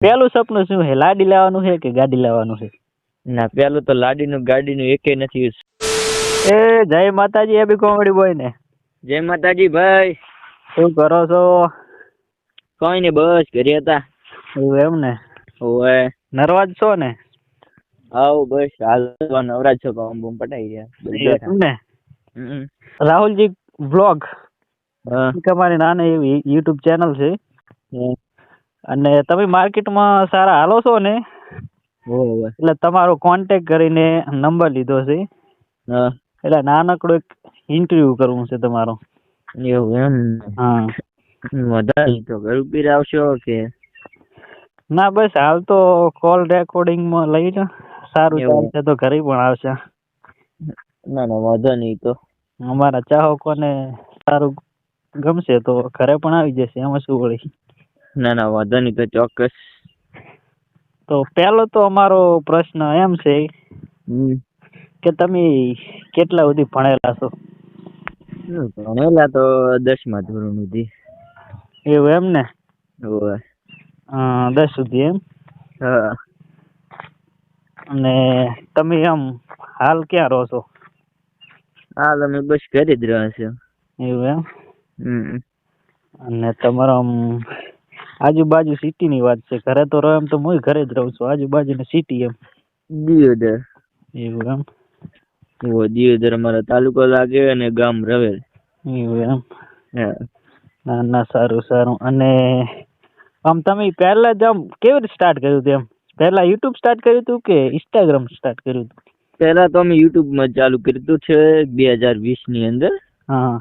પેલું સપનું શું છે? લાડી લાવવાનું છે કે ગાડી લાવવાનું છે? ના પેલું તો લાડીનું ગાડીનું એકે નથી એ જય માતાજી એ બી કોમેડી બોય ને. જય માતાજી ભાઈ. શું કરો છો? કોઈ ને બસ ઘરે હતા. એવું એમ ને? ઓએ નરવાજ છો ને? આવ બસ હાલ નવરાજ છો બમ બમ પટાઈ ગયા એમ ને. રાહુલજી બ્લોગ તમારી નાની એવી યુટ્યુબ ચેનલ છે. અને તમે માર્કેટમાં સારા હાલો છો ને? એટલે તમારો કોન્ટેક કરીને નંબર લીધો છે. એટલે નાનકડો એક ઇન્ટરવ્યુ કરવું છે તમારો. એવું એમ? હા. વધારે તો ઉપર આવશો કે? ના બસ હાલ તો કોલ રેકોર્ડિંગમાં લઈ લો. સારું ચાલશે તો ઘરે પણ આવશે. ના ના વાંધો નહીં તો. અમારા ચાહકોને સારું ગમશે તો ઘરે પણ આવી જશે એમાં શું વળી ના ના વાંધો નહીં તો ચોક્કસ. તો પહેલો તો અમારો પ્રશ્ન એમ છે. કે તમે કેટલા સુધી ભણેલા છો? ભણેલા તો દસમા ધોરણ સુધી. એવું એમ ને? દસ સુધી એમ? હા. અને તમે એમ હાલ ક્યાં રહો છો? હાલ અમે બસ ઘરે જ રહ્યા છે એવું એમ? હમ. અને તમારો આમ આજુબાજુ સિટી ની વાત છે. ઘરે તો રહો એમ તો હું ઘરે જ રહું છું. આજુબાજુ ને સિટી એમ. દિયોદર. એવું એમ? ઓ દિયોદર અમારો તાલુકો લાગે અને ગામ રવેલ. એવું એમ? ના ના સારું સારું. અને આમ તમે પહેલા જ આમ કેવી રીતે સ્ટાર્ટ કર્યું હતું એમ? પહેલા યુટ્યુબ સ્ટાર્ટ કર્યું હતું કે ઇન્સ્ટાગ્રામ સ્ટાર્ટ કર્યું હતું? પહેલા તો અમે યુટ્યુબમાં ચાલુ કર્યું હતું છે બે હજાર વીસની અંદર. હા.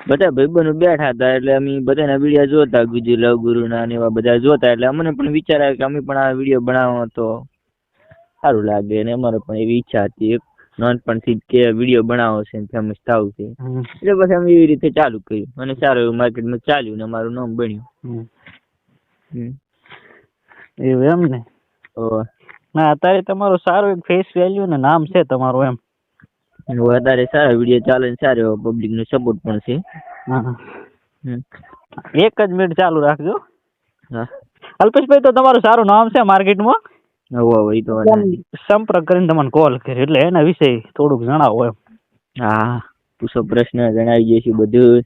બધા ભાઈબંધો બેઠા હતા એટલે અમે બધાના વીડિયો જોતા ગુજુ લવ ગુરુના ને એવા બધા જોતા એટલે અમને પણ વિચાર આવ્યો કે અમે પણ આ વીડિયો બનાવો તો સારું લાગે અને અમારે પણ એવી ઈચ્છા હતી એક નાનપણથી કે વીડિયો બનાવો છે ફેમસ થાવ છે. એટલે પછી અમે એવી રીતે ચાલુ કર્યું અને સારું એવું માર્કેટમાં ચાલ્યું ને અમારું નામ બન્યું. એવું એમ ને? ના અત્યારે તમારું સારું એક ફેસ વેલ્યુ ને નામ છે તમારું એમ. વધારે સારા વીડિયો ચાલે ને સારો એવો પબ્લિક નો સપોર્ટ પણ છે. એક જ મિનિટ ચાલુ રાખજો. હા. અલ્પેશભાઈ તો તમારું સારું નામ છે માર્કેટમાં? હવે તો સંપર્ક કરીને તમને કોલ કર્યો એટલે એના વિશે થોડુંક જણાવો એમ. હા પૂછો પ્રશ્ન જણાવી દઈશું બધું.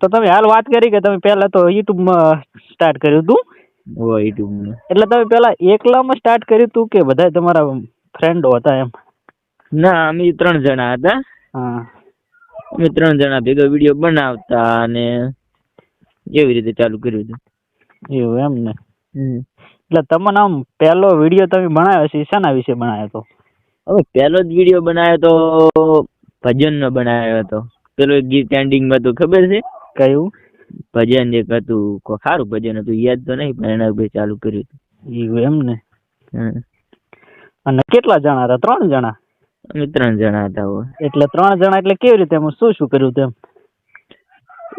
તો તમે હાલ વાત કરી કે તમે પહેલા તો યુટ્યુબમાં સ્ટાર્ટ કર્યું હતું? યુટ્યુબ એટલે તમે પહેલા એકલામાં સ્ટાર્ટ કર્યું હતું કે બધા તમારા ફ્રેન્ડો હતા એમ? ના અમે ત્રણ જણા હતા. હા. અમે ત્રણ જણા ભેગા વીડિયો બનાવતા અને એવી રીતે ચાલુ કર્યું હતું. એવું એમ ને? એટલે તમને આમ પહેલો વીડિયો તમે બનાવ્યો છે શાના વિશે બનાવ્યો હતો? હવે પહેલો જ વીડિયો બનાવ્યો તો ભજનનો બનાવ્યો હતો. પેલો એક ગીત એન્ડિંગમાં હતું ખબર છે? કયું? ભજન એક હતું કોઈ સારું ભજન હતું યાદ તો નહીં પણ એના ઉપર ચાલુ કર્યું એવું એમ ને. અને કેટલા જણા હતા? ત્રણ જણા? અમે ત્રણ જણા હતા હોય એટલે ત્રણ જણા એટલે કેવી રીતે એમ શું શું કર્યું તેમ?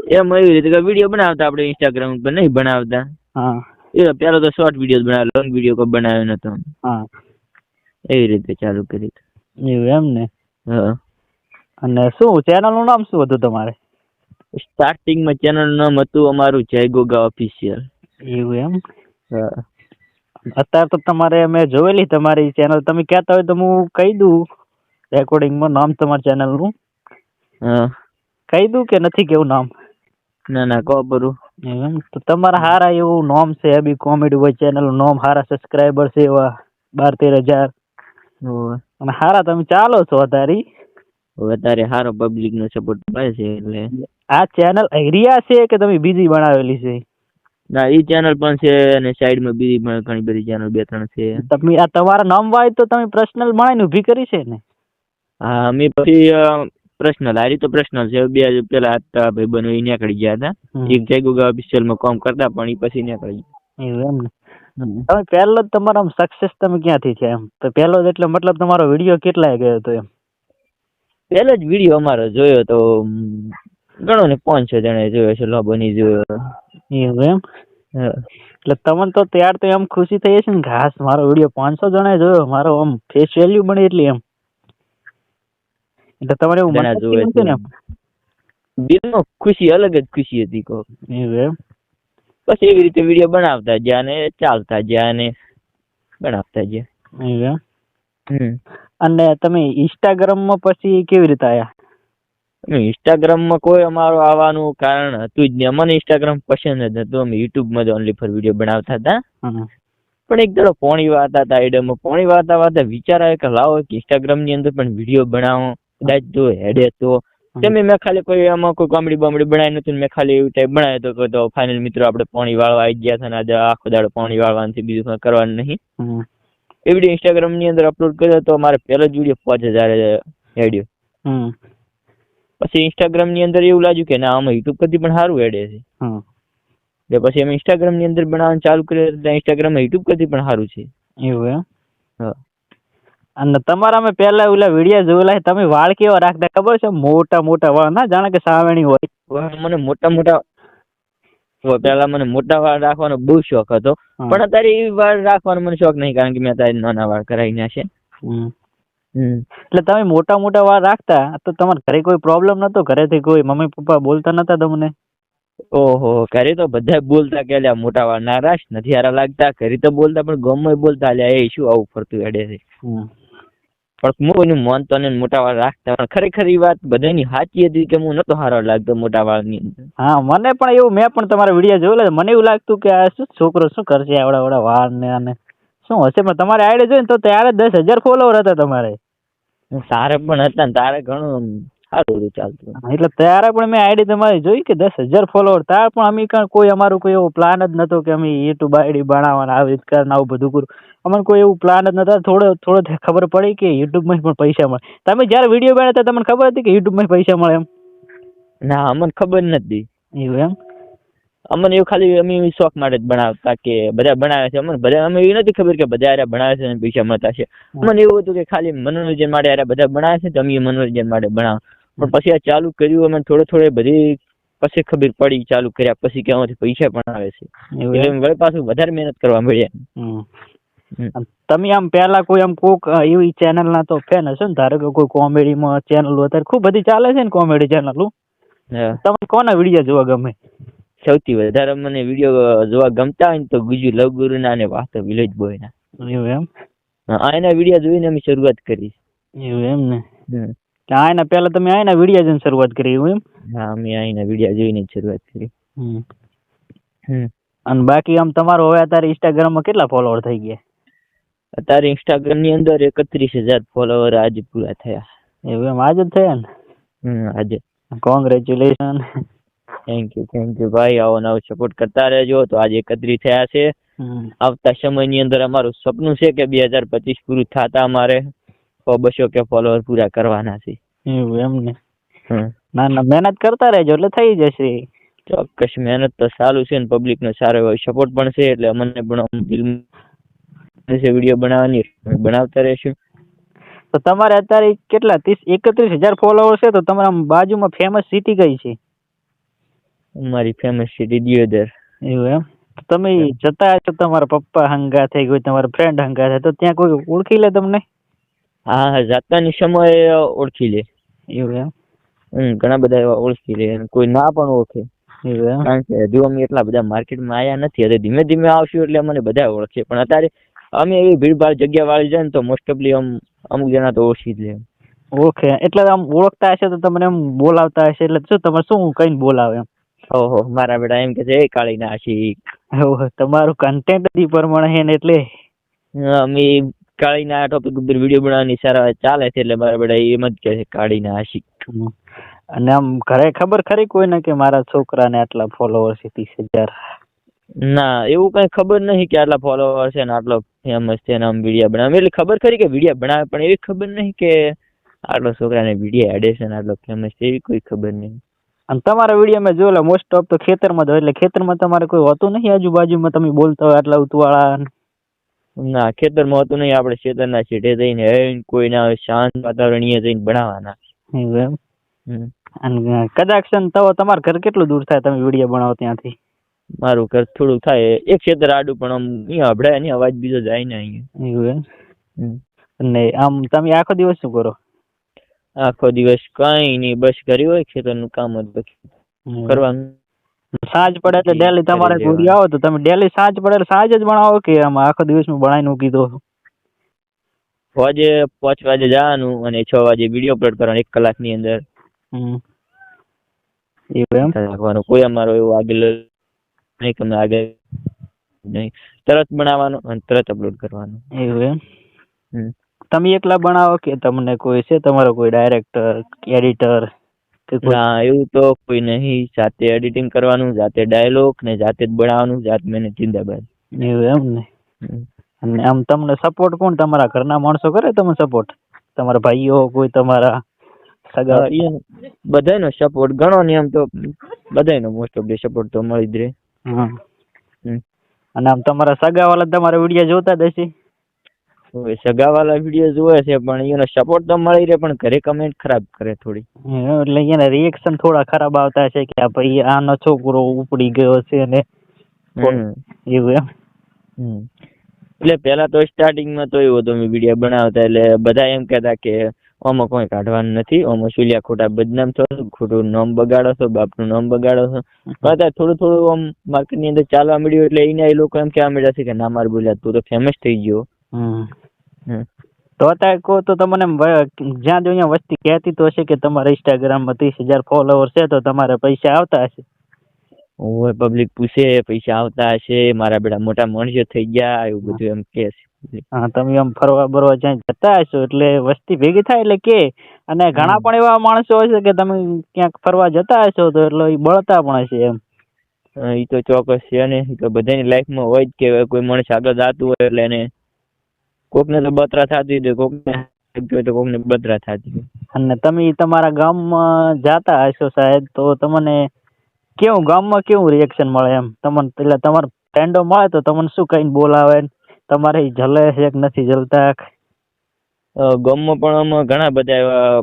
એમ એવી રીતે કે વીડિયો બનાવતા આપણે ઇન્સ્ટાગ્રામ ઉપર નહીં બનાવતા. હા. એ પેલો તો શોર્ટ વીડિયો બનાવ્યો લોંગ વીડિયો કોઈ બનાવ્યો નતો. હા. એવી રીતે ચાલુ કરી. એવું એમ ને? હા. અને શું ચેનલનું નામ શું હતું તમારે? સ્ટાર્ટિંગમાં ચેનલ નામ હતું અમારું જય ગોગા ઓફિશિયલ એવું એમ? હા. અત્યારે તો તમારે મેં જોયેલી તમારી ચેનલ તમે કહેતા હોય તો હું કહી દઉં. રેકોર્ડિંગમાં નામ તમારી ચેનલનું કહી દઉં કે નથી કેવું નામ? ના ના કહો બરું એમ? તો તમારા હારા એવું નામ છે બી કોમેડી હોય ચેનલનું નામ હારા સબસ્ક્રાઈબર છે એવા બાર તેર હજાર. અને હારા તમે ચાલો છો તારી વધારે હારો સારો પબ્લિક નો સપોર્ટ મળે છે એટલે. આ ચેનલ એરિયા છે કે તમે બીજી બનાવેલી છે? ના ઈ ચેનલ પણ છે અને સાઈડમાં બીજી પણ ઘણી બધી ચેનલ બે ત્રણ છે. તમે આ તમારા નામ વાય તો તમે પર્સનલ બનાવીને ઊભી કરી છે ને? હા અમે પછી પર્સનલ હારી તો પર્સનલ છે. બે પેલા હતા ભાઈ બનો એ નીકળી ગયા હતા. એક જય ગોગા ઓફિશિયલમાં કામ કરતા પણ એ પછી નીકળી એવું એમ ને? ગયા તમે પહેલો જ તમારો સક્સેસ તમે ક્યાંથી છે એમ? તો પહેલો જ એટલે મતલબ તમારો વીડિયો કેટલાય ગયો હતો એમ? પહેલો જ વીડિયો અમારો જોયો તો ઘણો ને ને પાંચસો જણાએ જોયો છે લોબોની જોયો. એવું એમ. એટલે તમને તો ત્યાર તો એમ ખુશી થઈ હશે ને ઘાસ મારો વીડિયો પાંચસો જણાએ જોયો મારો આમ ફેસ વેલ્યુ બની એટલી એમ. એટલે તમારે એવું મને જોવે હતું ને? છે. દિલમાં ખુશી અલગ જ ખુશી હતી કહો એવું પછી એવી રીતે વીડિયો બનાવતા ગયા ને ચાલતા ગયા ને બનાવતા ગયા એવું હમ. અને તમે ઇન્સ્ટાગ્રામમાં પછી કેવી રીતે આયા? ઇન્સ્ટાગ્રામમાં કોઈ અમારું આવવાનું કારણ હતું જ નહીં. અમને ઇન્સ્ટાગ્રામ પસંદ જ નતું અમે યુટ્યુબમાં જ ઓનલી ફોર વીડિયો બનાવતા હતા. પણ એક દાડો પોણી વાત હતા આઈડમાં પોણી વાત વાતા વિચાર આવ્યો કે લાવો કે ઇન્સ્ટાગ્રામની અંદર પણ વીડિયો બનાવો. કદાચ જો હેડે તો. તમે મેં ખાલી કોઈ આમાં કોઈ કોમેડી બોમેડી બનાવી નથી મેં ખાલી એવું ટાઈપ બનાવ્યો તો કે તો ફાઇનલ મિત્રો આપણે પોણી વાળવા આવી ગયા છે ને આજે આખો દાડો પોણી વાળવાનું છે બીજું કંઈ કરવાનું નહીં. એ વીડિયો ઇન્સ્ટાગ્રામની અંદર અપલોડ કર્યો તો મારે પહેલો જ વીડિયો પાંચ હજાર હેડ્યો. પછી ઇન્સ્ટાગ્રામની અંદર એવું લાગ્યું કે ના આમાં યુટ્યુબ કરતી પણ સારું હેડે છે. એટલે પછી અમે ઇન્સ્ટાગ્રામની અંદર બનાવવાનું ચાલુ કર્યું તો ઇન્સ્ટાગ્રામ યુટ્યુબ કરતી પણ સારું છે. એવું એમ? હા. અને તમારા મેં પહેલા ઓલા વીડિયો જોયેલા છે તમે વાળ કેવા રાખતા ખબર છે? મોટા મોટા વાળ ના જાણે કે સાવણી હોય. મને મોટા મોટા પેલા મને મોટા વાળ રાખવાનો બહુ શોખ હતો. પણ અત્યારે એ વાળ રાખવાનો મને શોખ નહીં કારણ કે મેં અત્યારે નાના વાળ કરાવી ના. હમ. એટલે તમે મોટા મોટા વાળ રાખતા તો તમારા ઘરે કોઈ પ્રોબ્લેમ નતો? ઘરેથી કોઈ મમ્મી પપ્પા બોલતા નતા તમને? ઓહો ઘરે તો બધા બોલતા કે અલ્યા મોટા વાળ ના રાખ નથી હારા લાગતા ઘરે તો બોલતા પણ ગમે બોલતા અલ્યા એ શું આવું ફરતું એડે છે. પણ હું એનું મન તો ને મોટા વાળ રાખતા પણ ખરેખર એ વાત બધાની સાચી હતી કે હું નતો સારો લાગતો મોટા વાળની અંદર. હા મને પણ એવું મેં પણ તમારા વીડિયો જોયેલા મને એવું લાગતું કે આ શું છોકરો શું કરશે આવડા આવડા વાળ ને અને શું હશે? પણ તમારે આઈડિયા જોઈને તો ત્યારે દસ હજાર ફોલોવર હતા તમારે. સારા પણ હતા ને તારે ઘણું સારું હતું ચાલતું. એટલે ત્યારે પણ મેં આઈડી તમારી જોઈ કે દસ હજાર ફોલોવર ત્યારે પણ અમે કાંઈ કોઈ અમારું કોઈ એવો પ્લાન જ નતો કે અમે યુટ્યુબ આઈડી બનાવવાના આવી રીત કરીને આવું બધું કરું. અમને કોઈ એવું પ્લાન જ નતા. થોડો થોડો ખબર પડી કે યુટ્યુબમાં પણ પૈસા મળે. તમે જ્યારે વીડિયો બનાવતા તમને ખબર હતી કે યુટ્યુબમાં પૈસા મળે એમ? ના અમને ખબર નથી એવું એમ? અમને એવું ખાલી અમે શોખ માટે જ બનાવતા કે બધા બનાવે છે. અમને બધા અમે એવી નથી ખબર કે બધા હારે બનાવે છે અને પૈસા મળતા છે. મને એવું હતું કે ખાલી મનોરંજન માટે હારે બધા બનાવે છે તો અમે મનોરંજન માટે બનાવ પણ પછી આ ચાલુ કર્યું અમે થોડે થોડે બધી પછી ખબર પડી ચાલુ કર્યા પછી કે આમાંથી પૈસા પણ આવે છે. એટલે વળી પાછું વધારે મહેનત કરવા મળ્યા તમે આમ પહેલા કોઈ આમ કોક એવી ચેનલ ના તો ફેન હશો ને? ધારો કે કોઈ કોમેડીમાં ચેનલ અત્યારે ખૂબ બધી ચાલે છે ને કોમેડી ચેનલ. તમને કોના વીડિયો જોવા ગમે? સૌથી વધારે મને વીડિયો જોવા ગમતા હોય ને તો ગુજુ લવગુરુના અને વાત વિલેજ બોય ના. એવું એમ? આ એના વીડિયો જોઈને અમે શરૂઆત કરી. એવું એમ ને? કે આના પહેલા તમે આના વીડિયો જોઈને શરૂઆત કરી એવું એમ? હા અમે અહીંના વિડિયા જોઈને જ શરૂઆત કરી. હમ. હમ. અને બાકી આમ તમારો હવે અત્યારે ઇન્સ્ટાગ્રામમાં કેટલા ફોલોવર થઈ ગયા? અત્યારે ઇન્સ્ટાગ્રામની અંદર એકત્રીસ હજાર ફોલોવર આજે પૂરા થયા. એવું એમ? આજે જ થયા હમ આજે. Congratulation thank you thank you ભાઈ આવો નવો સપોર્ટ કરતા રહેજો. તો આજે એકત્રીસ થયા છે. આવતા સમયની અંદર અમારું સપનું છે કે બે હજાર પચીસ પૂરું થતા અમારે. સો બસો કે ફોલોવર પૂરા કરવાના છે. એવું એમ ને. ના ના મહેનત કરતા રહેજો એટલે થઈ જશે. ચોક્કસ મહેનત તો સારું છે ને પબ્લિક નો સારો એવો સપોર્ટ પણ છે એટલે અમને પણ ફિલ્મ વીડિયો બનાવવાની બનાવતા રહેશું. તો તમારે અત્યારે કેટલા ત્રીસ એકત્રીસ હજાર ફોલોવર છે તો તમારા બાજુમાં ફેમસ સિટી કઈ છે? અમારી ફેમસ સિટી દિયોદર. એવું એમ? તમે જતા છો તમારા પપ્પા હંગા થઈ કોઈ તમારા ફ્રેન્ડ હંગા થાય તો ત્યાં કોઈ ઓળખી લે તમને? હા હા જાતાની સમયે ઓળખી લે. એવું એમ? હમ ઘણા બધા એવા ઓળખી લે અને કોઈ ના પણ ઓળખે. કારણ કે હજુ અમે એટલા બધા માર્કેટમાં આવ્યા નથી હવે ધીમે ધીમે આવશું એટલે અમને બધા ઓળખે. પણ અત્યારે અમે એવી ભીડભાડ જગ્યા વાળી જાય ને તો મોસ્ટ ઓફલી આમ અમુક જણા તો ઓળખી જ લે. ઓકે એટલે આમ ઓળખતા હશે તો તમને એમ બોલાવતા હશે એટલે શું તમે શું કઈ બોલાવે એમ? ઓહો મારા બેટા એમ કે છે કાળી નાશી ઓહો તમારું કન્ટેન્ટ જ પ્રમાણે છે ને એટલે? અમે કાળી ના ટોપિક ઉપર વીડિયો બનાવવાની સારા ચાલે છે એટલે મારા બધા એમ જ કે છે કાળીના આશિક. અને આમ ઘરે ખબર ખરી કોઈને કે મારા છોકરાને આટલા ફોલોવર છે ત્રીસ હજાર? ના એવું કઈ ખબર નહીં કે આટલા ફોલોવર છે ને આટલો ફેમસ છે ને આમ વીડિયો બનાવે. એટલે ખબર ખરી કે વીડિયો બનાવે પણ એવી ખબર નહીં કે આટલો છોકરાને વીડિયો એડે છે ને આટલો ફેમસ છે એવી કોઈ ખબર નહીં. અને તમારા વીડિયો મેં જોયેલા મોસ્ટ ઓફ તો ખેતરમાં જ હોય એટલે ખેતરમાં તમારે કોઈ હોતું નહીં આજુબાજુમાં તમે બોલતા હોય આટલા ઉતવાળા ને? ખેતરમાં હતું નહીં આપણે ખેતરના છેડે જઈને હે કોઈ શાંત વાતાવરણીય જઈને બનાવવાના. એવું એમ? અને કદાચ તો તમારું ઘર કેટલું દૂર થાય તમે વીડિયો બનાવો ત્યાંથી? મારું ઘર થોડું થાય એક ખેતર આડું પણ આમ અહીંયા હભળાય નહીં અવાજ બીજો જાય ને અહીંયા. એવું એમ? અને આમ તમે આખો દિવસ શું કરો? આખો દિવસ કઈ નહીં બસ કર્યું હોય ખેતરનું કામ જ પછી કરવાનું. સાંજ પડે એટલે ડેલી તમારે ઘોડી આવો તો તમે ડેલી સાંજ પડે એટલે સાંજ જ બનાવો કે આમાં આખો દિવસનું બનાવીને મૂકી દો? સાંજે પાંચ વાગે જવાનું અને છ વાગે વીડિયો અપલોડ કરવાનો એક કલાકની અંદર. હમ. એવું એમ? રાખવાનું કોઈ અમારો એવો આગળ નહીં તમને આગળ નહીં. તરત બનાવવાનો અને તરત અપલોડ કરવાનો. એવું એમ. તમે એકલા બનાવો કે તમને કોઈ છે? તમારો કોઈ ડાયરેક્ટર એડિટર ના એવું તો કોઈ નહીં. જાતે એડિટિંગ કરવાનું જાતે ડાયલોગ ને જાતે જ બનાવવાનું જાત મહેનત જિંદાબાદ એવું એમ ને? અને આમ તમને સપોર્ટ કોણ? તમારા ઘરના માણસો કરે તમે સપોર્ટ તમારા ભાઈઓ કોઈ તમારા સગા? બધાનો સપોર્ટ ઘણો ને આમ તો બધાનો મોસ્ટ ઓફ ધી સપોર્ટ તો મળી જ રહે. અને આમ તમારા સગા વાળા તમારા વીડિયો જોતા જ હશે? હવે સગાવાલા વીડિયો જોવે છે પણ એનો સપોર્ટ તો મળી રહે પણ ઘરે કમેન્ટ ખરાબ કરે થોડી. એટલે એના રિએક્શન થોડા ખરાબ આવતા છે કે આ ભાઈ આનો છોકરો ઉપડી ગયો છે ને. એવું એમ. એટલે પેલા તો સ્ટાર્ટિંગમાં તો એવું હતું વીડિયો બનાવતા એટલે બધા એમ કહેતા કે આમાં કોઈ કાઢવાનું નથી આમાં સુલિયા ખોટા બદનામ છો ખોટું નામ બગાડો છો બાપનું નામ બગાડો છો. અત્યારે થોડું થોડું આમ માર્કેટની અંદર ચાલવા મળ્યું એટલે એને એ લોકો એમ કહેવા મળ્યા છે કે ના માર બોલ્યા તું તો ફેમસ થઈ ગયો. હમ. તો અત્યારે કહો તો તમને જ્યાં જો વસ્તી કહેતી તો હશે કે તમારા ઇન્સ્ટાગ્રામમાં ત્રીસ હજાર ફોલોવર છે તો તમારે પૈસા આવતા હશે. ઓય પબ્લિક પૂછે પૈસા આવતા હશે મારા બેડા મોટા મણજો થઈ ગયા એવું બધું એમ કે છે. હા તમે આમ ફરવા બરવા જ્યાં જતા હશો એટલે વસ્તી ભેગી થાય એટલે કે. અને ઘણા પણ એવા માણસો હશે કે તમે ક્યાંક ફરવા જતા હશો તો એટલે એ બળતા પણ હશે એમ. એ તો ચોક્કસ છે ને. એ તો બધાની લાઈફમાં હોય જ કે કોઈ માણસ આગળ જાતું હોય એટલે એને કોકને તો બતરા થતી હતી કોકને હોય તો કોકને બતરા થતી અને તમે તમારા ગામમાં જાતા હશો સાહેબ તો તમને કેવું ગામમાં કેવું રિએક્શન મળે એમ? તમને એટલે તમારા ફ્રેન્ડો મળે તો તમને શું કહીને બોલાવે? તમારે જલે છે કે નથી જલતા? ગામમાં પણ આમાં ઘણા બધા એવા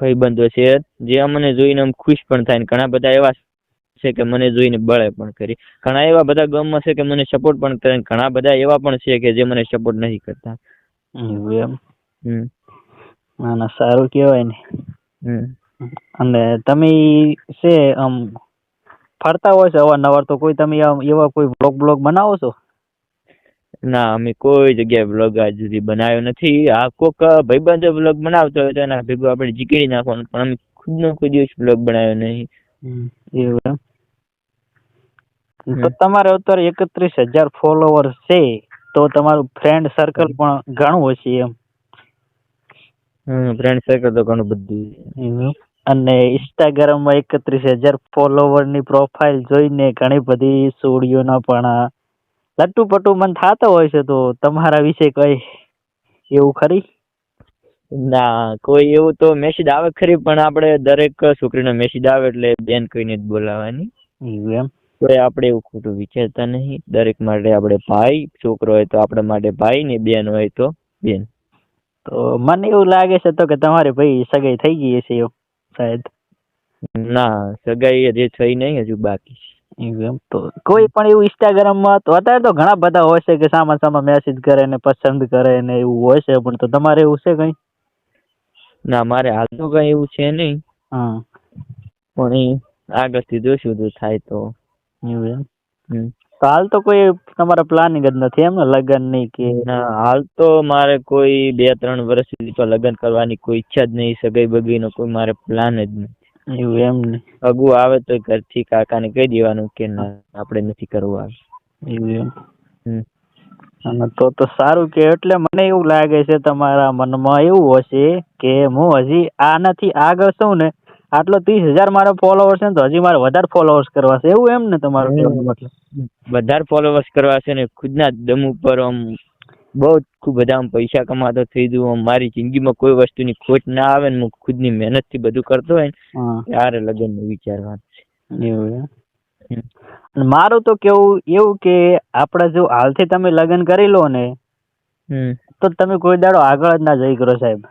ભાઈબંધો છે જે અમને જોઈને આમ ખુશ પણ થાય ને ઘણા બધા એવા છે કે મને જોઈને બળે પણ કરી. ઘણા એવા બધા ગામમાં છે કે મને સપોર્ટ પણ કરે ઘણા બધા એવા પણ છે કે જે મને સપોર્ટ નથી કરતા. એવું એમ? ના ના સારું કહેવાય ને. અને તમે છે આમ ફરતા હોય છે અવારનવાર તો કોઈ તમે આમ એવા કોઈ બ્લોગ બ્લોગ બનાવો છો? ના અમે કોઈ જગ્યાએ બ્લોગ આજ સુધી બનાવ્યો નથી. આ કોક ભાઈબંધ બ્લોગ બનાવતો હોય તો એના ભેગું આપણે જીકડી નાખવાનું પણ અમે ખુદનો કોઈ દિવસ બ્લોગ બનાવ્યો નહીં. એવું એમ. તો તમારે અત્યારે એકત્રીસ હજાર ફોલોવર છે તો તમારું ફ્રેન્ડ સર્કલ પણ ઘણું હશે એમ. ફ્રેન્ડ સર્કલ તો ઘણું બધું. અને ઇન્સ્ટાગ્રામમાં એકત્રીસ હજાર ફોલોવરની પ્રોફાઇલ જોઈને ઘણી બધી સોડીઓના પણ લટુ લટ્ટુ પટ્ટુ મન થતો હોય છે તો તમારા વિશે કઈ એવું ખરી? ના કોઈ એવું તો મેસેજ આવે ખરી પણ આપણે દરેક છોકરીનો મેસેજ આવે એટલે બેન કહીને જ બોલાવવાની. એવું એમ? કોઈ આપણે એવું ખોટું વિચારતા નહીં. દરેક માટે આપણે ભાઈ છોકરો હોય તો આપણા માટે ભાઈ ને બેન હોય તો બેન. તો મને એવું લાગે છે તો કે તમારે ભાઈ સગાઈ થઈ ગઈ હશે એવું શાયદ. ના સગાઈ હજી થઈ નહીં હજુ બાકી છે. એમ તો કોઈ પણ એવું ઇન્સ્ટાગ્રામમાં તો અત્યારે તો ઘણા બધા હોય છે કે સામા સામા મેસેજ કરે ને પસંદ કરે ને એવું હોય છે પણ તો તમારે એવું છે કઈ? ના મારે હાલ તો કઈ એવું છે નહીં. હા. પણ આગળથી જોશું તો થાય તો. એવું એમ? હમ. તો હાલ તો કોઈ તમારા પ્લાનિંગ જ નથી એમ ને લગ્ન નહીં કે? ના હાલ તો મારે કોઈ બે ત્રણ વર્ષ સુધી તો લગ્ન કરવાની કોઈ ઈચ્છા જ નહીં સગાઈ નો કોઈ મારે પ્લાન જ નહીં. એવું એમ ને? અગુ આવે તો ઘરથી કાકાને કહી દેવાનું કે ના આપણે નથી કરવું આવે એવું એમ? હમ. અને તો તો સારું કે એટલે મને એવું લાગે છે તમારા મનમાં એવું હશે કે હું હજી આનાથી આગળ છું ને? આટલો ત્રીસ હજાર મારો ફોલોવર્સ છે ને તો હજી મારે વધારે ફોલોવર્સ કરવા છે. એવું એમ ને તમારું મતલબ? વધારે ફોલોવર્સ કરવા છે ને ખુદના દમ ઉપર આમ બહુ ખૂબ બધા આમ પૈસા કમાતો થઈ જવું આમ મારી જિંદગીમાં કોઈ વસ્તુની ખોટ ના આવે ને હું ખુદની મહેનતથી બધું કરતો હોય ને ત્યારે લગ્નનું વિચારવાનું છે. એવું મારું તો કેવું એવું કે આપણે જો હાલથી તમે લગ્ન કરી લો ને હમ. તો તમે કોઈ દાડો આગળ જ ના જઈ કરો સાહેબ.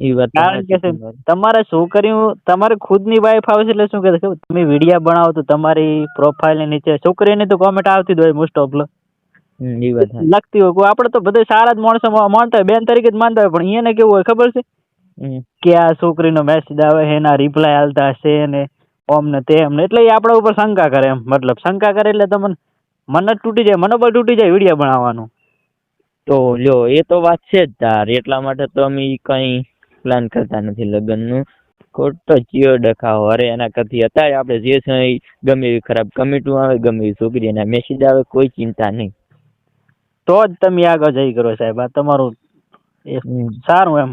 એ વાત કારણ કે તમારી. તમારે છોકરીઓ તમારે ખુદની વાઈફ આવશે એટલે શું કે? તમે વિડીયા બનાવો તો તમારી પ્રોફાઇલ નીચે છોકરીની તો કોમેન્ટ આવતી જ હોય મોસ્ટ ઓફ એ વાત લખતી હોય. આપણે તો બધા સારા જ માણસો માનતા હોય બેન તરીકે જ માનતા હોય પણ એને કેવું હોય ખબર છે? કે આ છોકરીનો મેસેજ આવે છે એના રિપ્લાય આલતા હશે ને ઓમ ને તેમ ને એટલે એ આપણા ઉપર શંકા કરે એમ. મતલબ શંકા કરે એટલે તમને મન જ તૂટી જાય મનોબળ તૂટી જાય વીડિયો બનાવવાનું. તો લ્યો એ તો વાત છે જ તાર. એટલા માટે તો અમે કઈ પ્લાન કરતા નથી. લગ્નનું ખોટો ચિયો ડખાવો અરે એના કરતી અત્યારે આપણે જે છે ગમે એવી ખરાબ કમિટું આવે ગમે એવી છોકરી એના મેસેજ આવે કોઈ ચિંતા નહીં. તો જ તમે આગળ જઈ કરો સાહેબ. આ તમારું સારું એમ.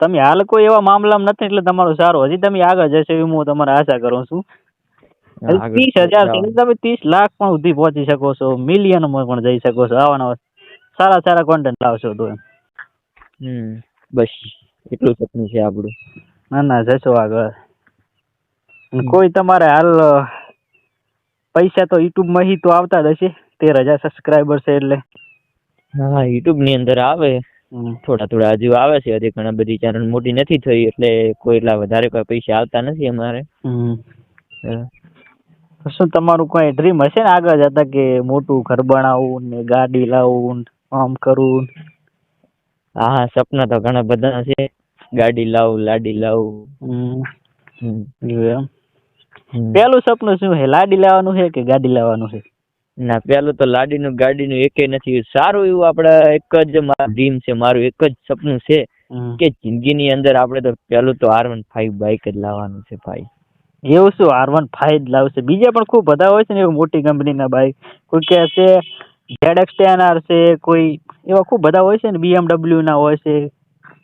તમે હાલ કોઈ એવા મામલામાં નથી એટલે તમારું સારું. હજી તમે આગળ જશો એવી હું તમારે આશા કરું છું. ત્રીસ હજાર તમે ત્રીસ લાખ પણ સુધી પહોંચી શકો છો. મિલિયનમાં પણ જઈ શકો છો. આવા સારા સારા કોન્ટેન્ટ લાવશો તો એમ. હમ બસ. એટલું સપનું છે આપણું. ના ના જશો આગળ. કોઈ તમારે હાલ પૈસા તો યુટ્યુબમાં તો આવતા જ હશે. તેર હજાર સબસ્ક્રાઈબર છે એટલે. હા યુટ્યુબની અંદર આવે. થોડા થોડા હજુ આવે છે. હજી ઘણા બધી ચેનલ મોટી નથી થઈ એટલે કોઈ એટલા વધારે કોઈ પૈસા આવતા નથી અમારે. શું તમારું કોઈ ડ્રીમ હશે ને આગળ જતા કે મોટું ઘર બનાવવું ને ગાડી લાવવું આમ કરવું? હા સપના તો ઘણા બધા છે. ગાડી લાવું લાડી લાવું. પેલું સપનું શું છે? લાડી લાવવાનું છે કે ગાડી લાવવાનું છે? ના પેલું તો લાડીનું ગાડીનું એકે નથી. સારું એવું આપણે એક જ મારું ડ્રીમ છે મારું એક જ સપનું છે કે કે જિંદગીની અંદર આપણે તો પેલું તો આર વન ફાઈવ બાઇક જ લાવવાનું છે ભાઈ. એવું શું? આર વન ફાઈવ લાવશે. બીજા પણ ખૂબ બધા હોય છે ને એવી મોટી કંપનીના બાઈક કોઈ કે છે ઝેડ એક્સ ટેન આર છે કોઈ એવા ખૂબ બધા હોય છે ને BMW ના હોય છે.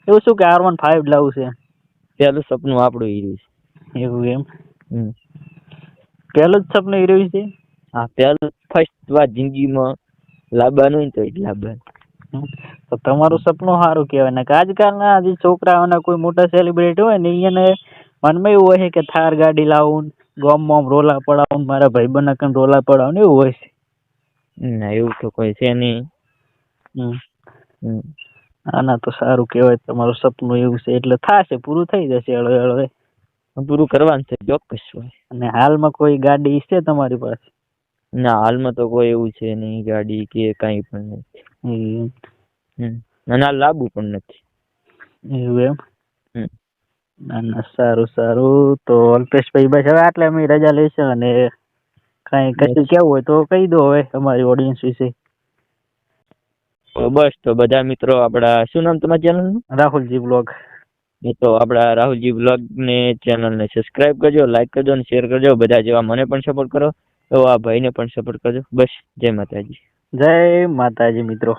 એવું શું કે આર વન ફાઈવ લાવું છે? પહેલું સપનું આપણું હીરો છે. એવું એમ? પહેલું જ સપનું હીરો છે? હા પહેલું ફર્સ્ટ વાર જિંદગીમાં લાવવાનું હોય તો એ લાવવાનું તો તમારું સપનું સારું કહેવાય. ને આજકાલના જે છોકરાઓના કોઈ મોટા સેલિબ્રિટી હોય ને એને મનમાં એવું હોય છે કે થાર ગાડી લાવું ગોમ મોમ રોલા પડાવું મારા ભાઈબંધના કન રોલા પડાવું ને એવું હોય છે. ના એવું તો કોઈ છે નહીં. ના આના તો સારું કહેવાય તમારું સપનું એવું છે એટલે થશે પૂરું થઈ જશે હળવે હળવે. પૂરું કરવાનું છે ચોક્કસ અને હાલમાં કોઈ ગાડી છે તમારી પાસે? ના હાલમાં તો કોઈ એવું છે નહીં ગાડી કે કાંઈ પણ નથી ના આ પણ નથી. એવું એમ? હમ. ના ના સારું સારું. તો અલ્પેશભાઈ બસ હવે આટલે અમે રજા લઈશું અને કાંઈ કશું કેવું હોય તો કહી દો હવે અમારી ઓડિયન્સ વિશે. બસ તો બધા મિત્રો આપડા શું નામ તમારા ચેનલનું રાહુલજી બ્લોગ તો આપડા રાહુલજી બ્લોગ ને ચેનલ ને સબસ્ક્રાઇબ કરજો લાઈક કરજો અને શેર કરજો. બધા જેવા મને પણ સપોર્ટ કરો તો આ ભાઈને પણ સપોર્ટ કરજો. બસ જય માતાજી. જય માતાજી મિત્રો.